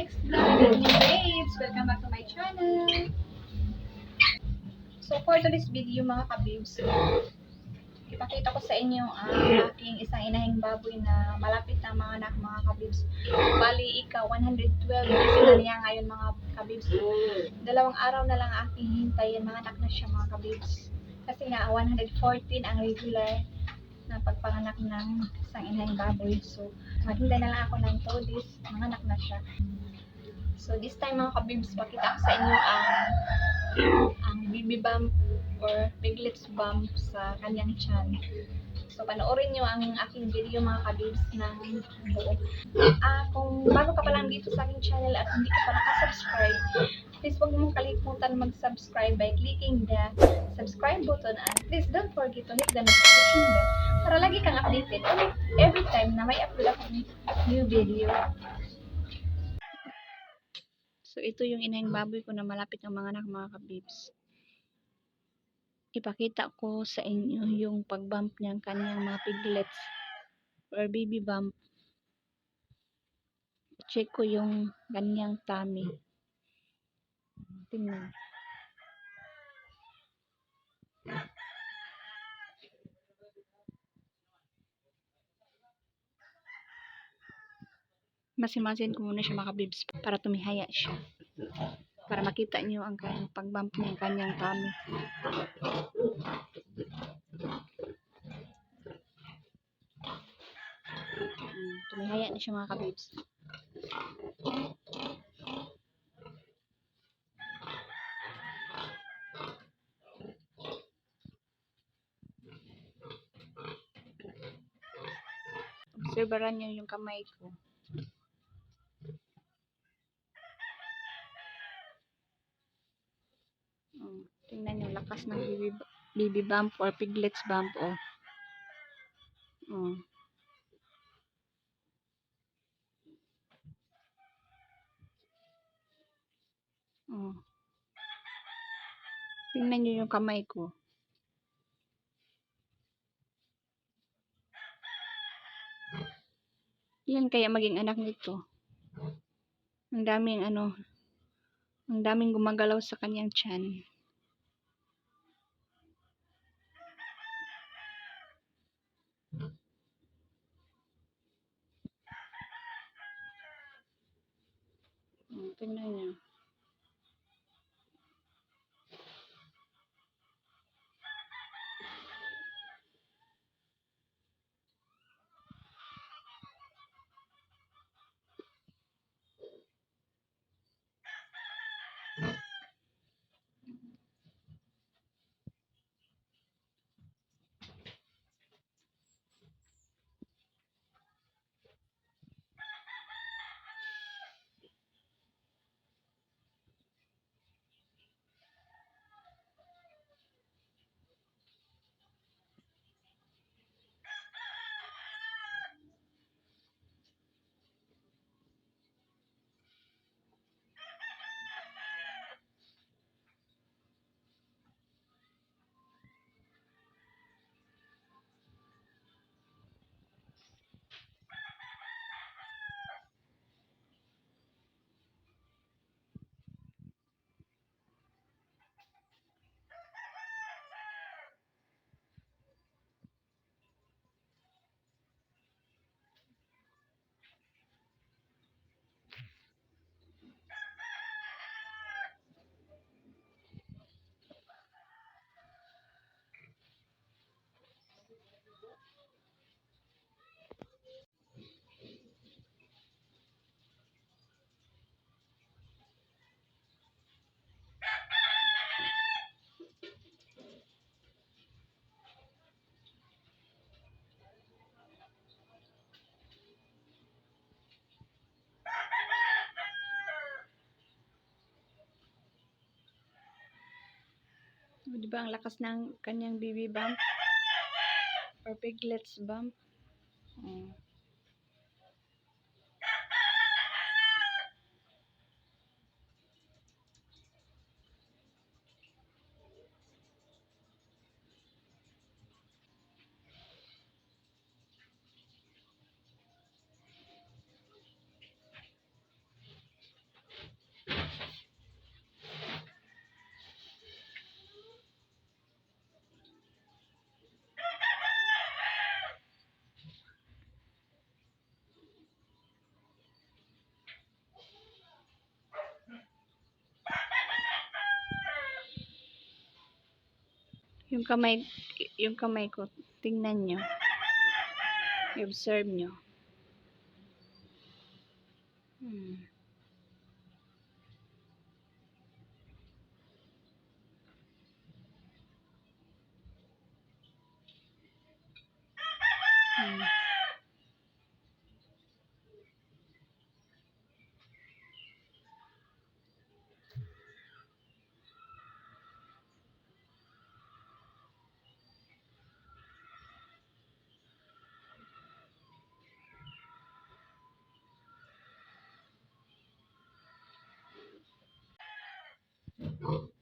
Mix Vlog new babes. Welcome back to my channel. So for today's video mga kabibs, ipakita ko sa inyo ang aking isang inahing baboy na malapit na mga anak mga kabibs. Bali ika 112 days na niya ngayon mga kabibs. Dalawang araw na lang aking hintayin mga anak na siya mga kabibs. Kasi nga 114 ang regular na pagpanganak ng isang inahing baboy. So, maghintay na lang ako ng 2 days, manganak na siya. So, this time mga kabibs, pakita ko sa inyo ang ang baby bump or piglets bump sa kanyang chan. So, panoorin nyo ang aking video mga kabibs ng buo. Ah, kung bago ka pa lang dito sa aking channel at hindi ka pa nakasubscribe, please huwag mong kalimutan mag-subscribe by clicking the subscribe button and please don't forget to hit the notification bell para lagi kang updated every time na may upload akong new video. So, ito yung inahing baboy ko na malapit ng mga anak mga kabibs. Ipakita ko sa inyo yung pag-bump niyang kanyang mga piglets or baby bump. Check ko yung kanyang tummy. Tingnan. Masimasin ko muna siya mga bibs para tumihaya siya. Para makita niyo ang kanyang pagbump ang kanyang tummy. Mm, tumihaya na siya mga kabibs. Observeran niyo yung kamay ko. Mm, tingnan niyo lakas ng baby, baby bump or piglets bump oh. Mm. Mm. Tingnan niyo yung kamay ko. Yan kaya maging anak nito. Ang daming ano, ang daming gumagalaw sa kanyang tiyan. Hmm, Di ba ang lakas ng kanyang baby bump? Or piglets bump? Oh. Yung kamay, yung kamay ko, tingnan nyo. I-observe nyo. Hmm. Hmm. difficult.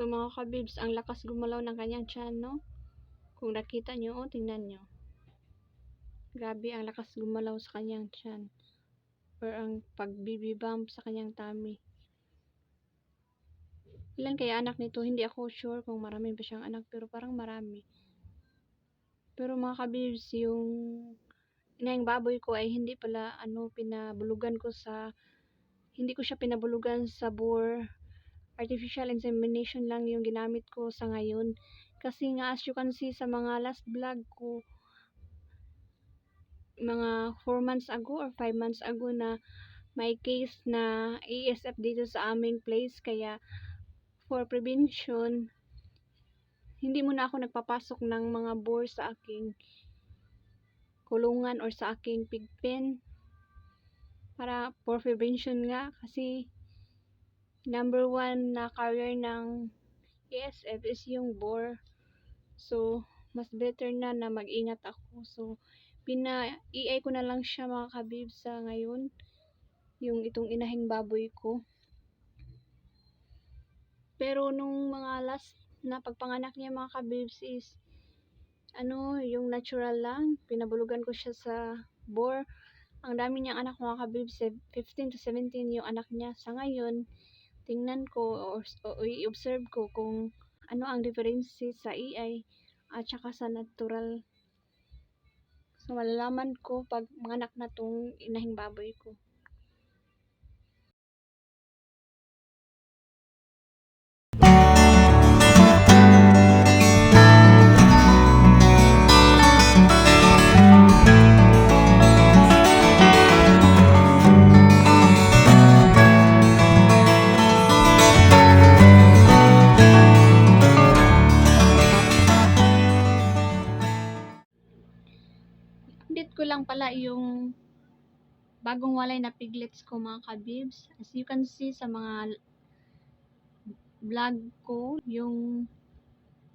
So mga kabibs, ang lakas gumalaw ng kanyang tiyan, no? Kung nakita nyo, oh, tingnan nyo. Grabe, ang lakas gumalaw sa kanyang tiyan. Or ang pagbibibump sa kanyang tummy. Ilan kaya anak nito? Hindi ako sure kung marami pa siyang anak, pero parang marami. Pero mga kabibs, yung inayang baboy ko ay hindi pala ano pinabulugan ko sa hindi ko siya pinabulugan sa bore artificial insemination lang yung ginamit ko sa ngayon. Kasi nga as you can see sa mga last vlog ko, mga 4 months ago or 5 months ago na may case na ASF dito sa aming place. Kaya for prevention, hindi muna ako nagpapasok ng mga bore sa aking kulungan or sa aking pig pen para for prevention nga kasi number one na carrier ng ASF is yung boar. So, mas better na na mag-ingat ako. So, pina-EI ko na lang siya mga kabib sa ngayon. Yung itong inahing baboy ko. Pero nung mga last na pagpanganak niya mga kabibs is ano, yung natural lang. Pinabulugan ko siya sa boar. Ang dami niyang anak mga kabibs. 15 to 17 yung anak niya. Sa ngayon, tingnan ko or, o i-observe ko kung ano ang difference sa AI at saka sa natural. So, malalaman ko pag manganak na tong inahing baboy ko. Lang pala yung bagong walay na piglets ko mga kabibs. As you can see sa mga vlog ko, yung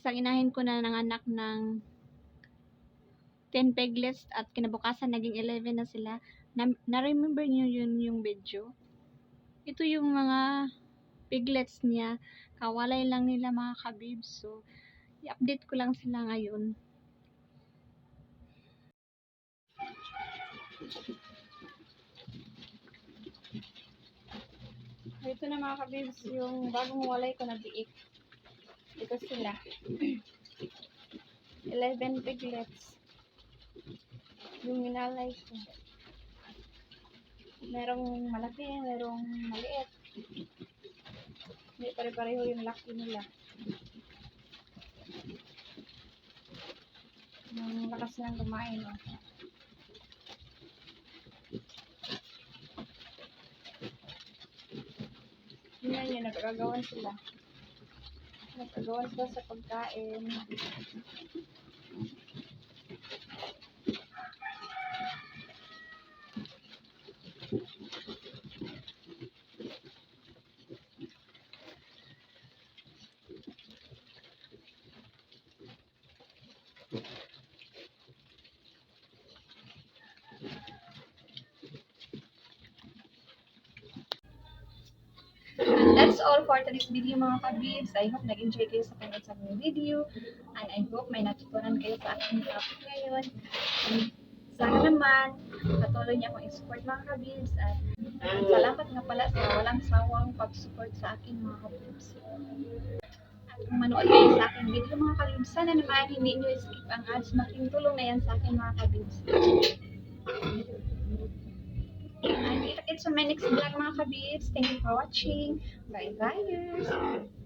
isang inahin ko na nanganak ng 10 piglets at kinabukasan naging 11 na sila. Na, na-remember niyo yun yung video? Ito yung mga piglets niya. Kawalay lang nila mga kabibs. So, i-update ko lang sila ngayon. Ito na mga kabibs, yung bagong walay ko na biik. Ito sila. 11 piglets. Yung minalay ko. Merong malaki, merong maliit. Hindi pare-pareho yung laki nila. Yung lakas ng kumain. Oh. Tingnan nyo, nagkagawan sila. Nagkagawan sila sa pagkain. And that's all for today's video mga kabibs. I hope nag-enjoy kayo sa panood sa aking video. And I hope may natutunan kayo sa aking topic ngayon. And sana naman, patuloy niyo akong i-support mga kabibs. At salamat nga pala sa walang sawang pag-support sa akin mga kabibs. At kung manood kayo sa aking video mga kabibs, sana naman hindi niyo skip ang ads. Malaking tulong na yan sa akin mga kabibs. Sa my next vlog mga kabibs. Thank you for watching. Bye guys!